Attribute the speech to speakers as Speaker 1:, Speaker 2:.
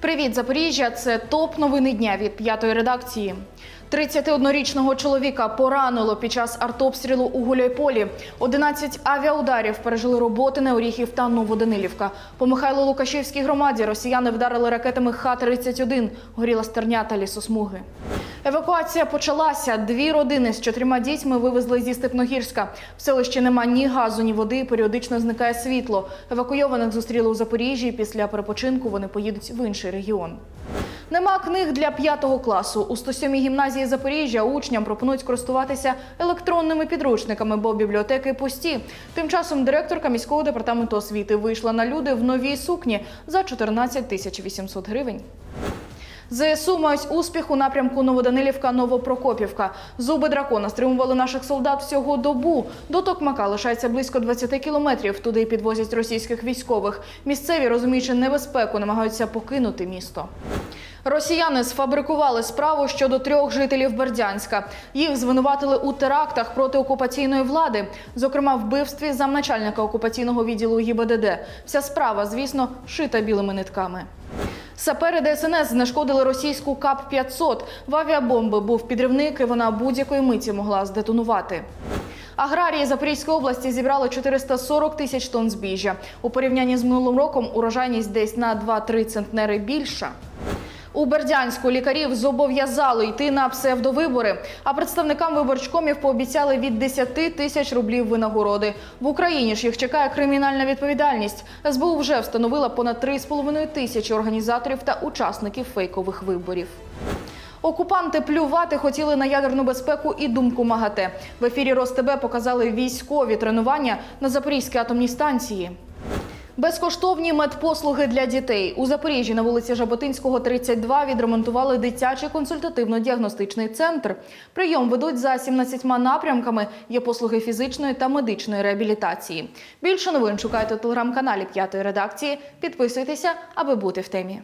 Speaker 1: Привіт, Запоріжжя! Це топ новини дня від п'ятої редакції. 31-річного чоловіка поранило під час артобстрілу у Гуляйполі. 11 авіаударів пережили роботи на Оріхів та Новоданилівка. По Михайло Лукашівській громаді росіяни вдарили ракетами Х-31. Горіла стерня та лісосмуги. Евакуація почалася. Дві родини з чотирма дітьми вивезли зі Степногірська. В селищі нема ні газу, ні води. Періодично зникає світло. Евакуйованих зустріли у Запоріжжі. Після перепочинку вони поїдуть в інший регіон. Нема книг для п'ятого класу. У 107-й гімназії Запоріжжя учням пропонують користуватися електронними підручниками, бо бібліотеки пусті. Тим часом директорка міського департаменту освіти вийшла на люди в новій сукні за 14 тисяч 800 гривень. ЗСУ мають успіх у напрямку Новоданилівка Новопрокопівка. Зуби дракона стримували наших солдат всього добу. До Токмака лишається близько 20 кілометрів. Туди підвозять російських військових. Місцеві, розуміючи небезпеку, намагаються покинути місто. Росіяни сфабрикували справу щодо трьох жителів Бердянська. Їх звинуватили у терактах проти окупаційної влади, зокрема вбивстві замначальника окупаційного відділу ГІБДД. Вся справа, звісно, шита білими нитками. Сапери ДСНС знешкодили російську КАП-500. В авіабомби був підривник, і вона будь-якої миті могла здетонувати. Аграрії Запорізької області зібрали 440 тисяч тонн збіжжя. У порівнянні з минулим роком урожайність десь на 2-3 центнери більша. У Бердянську лікарів зобов'язали йти на псевдовибори, а представникам виборчкомів пообіцяли від 10 тисяч рублів винагороди. В Україні ж їх чекає кримінальна відповідальність. СБУ вже встановила понад 3,5 тисячі організаторів та учасників фейкових виборів. Окупанти плювати хотіли на ядерну безпеку і думку МАГАТЕ. В ефірі РосТБ показали військові тренування на Запорізькій атомній станції. Безкоштовні медпослуги для дітей у Запоріжжі на вулиці Жаботинського, 32 відремонтували дитячий консультативно-діагностичний центр. Прийом ведуть за 17 напрямками. Є послуги фізичної та медичної реабілітації. Більше новин шукайте у телеграм-каналі п'ятої редакції. Підписуйтеся, аби бути в темі.